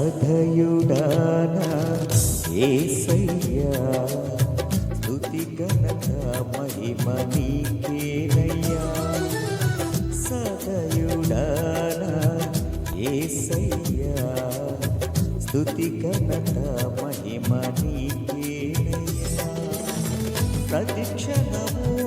నాథయుడానా ఏసయ్యా స్థుతి గణత మహిమ నీకేనయ్యా. సదయుడానా ఏసయ్యా స్థుతి గణత మహిమ ప్రతిక్షణము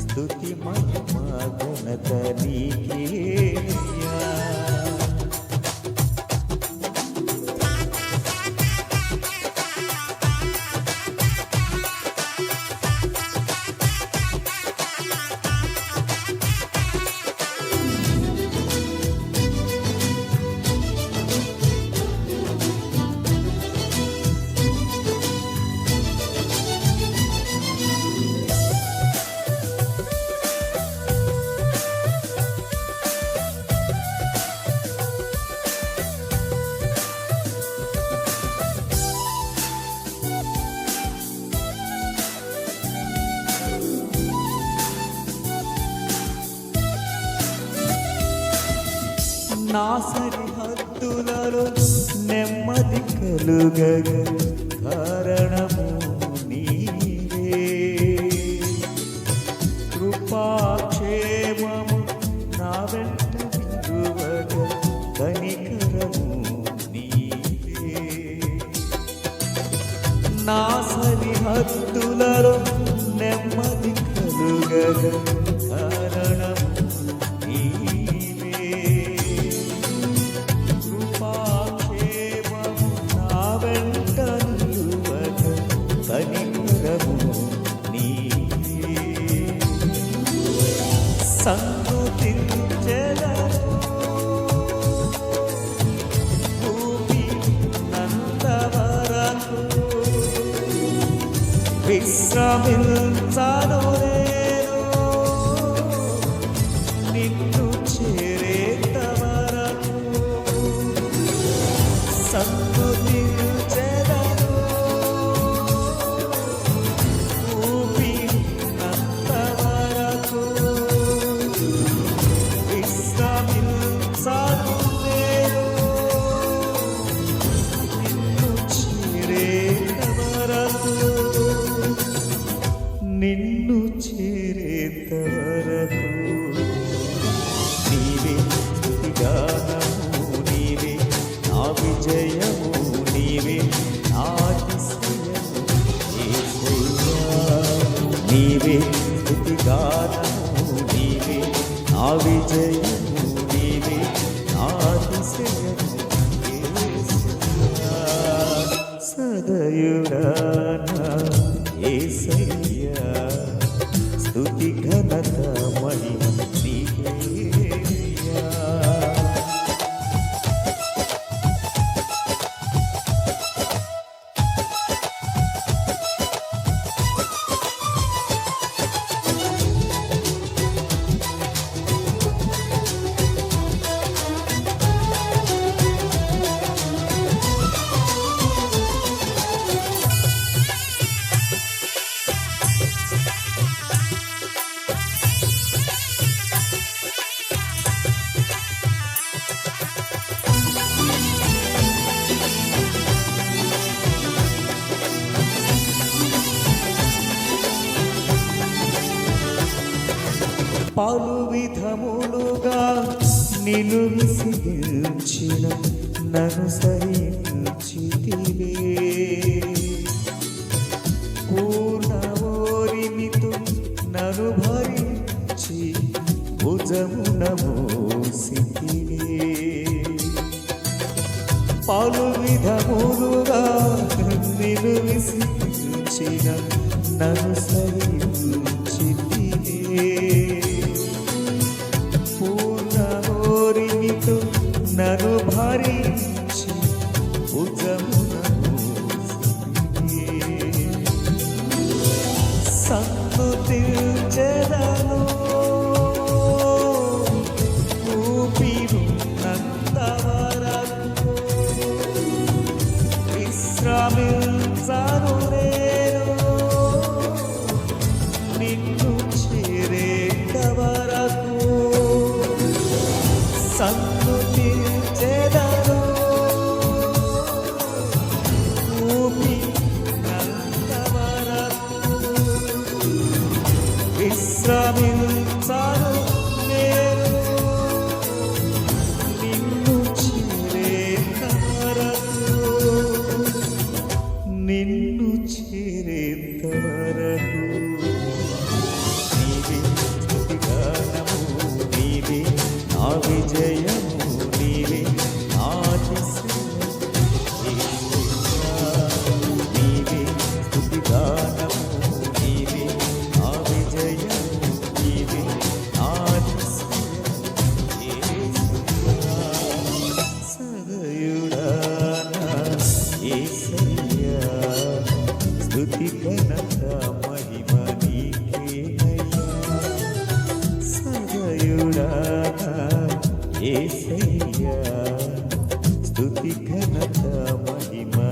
స్తుతి మహిమ ఘనత నీ నా సరిహద్దులలో నెమ్మది కలుగగ కారణము. విశ్రమించాను గానము నీవే నా విజయము నీవే నా అతిశయము సదయుడానా ఏ సయ్యా స్థుతి ఘనతా పలు విధములుగా నిను విసిగించిన నను సహించితివే. పూర్ణ ఓరిమితు నన్ను భరించి భుజమున మోసితివే. పలు విధములుగా నిన్ను విసిగించిన నన్ను సహించి సన్నుతించెదను ఊపిరున్నంత వరకు విశ్రమించను నేను. నిన్ను చేరేంత వరకు నా كما وهما.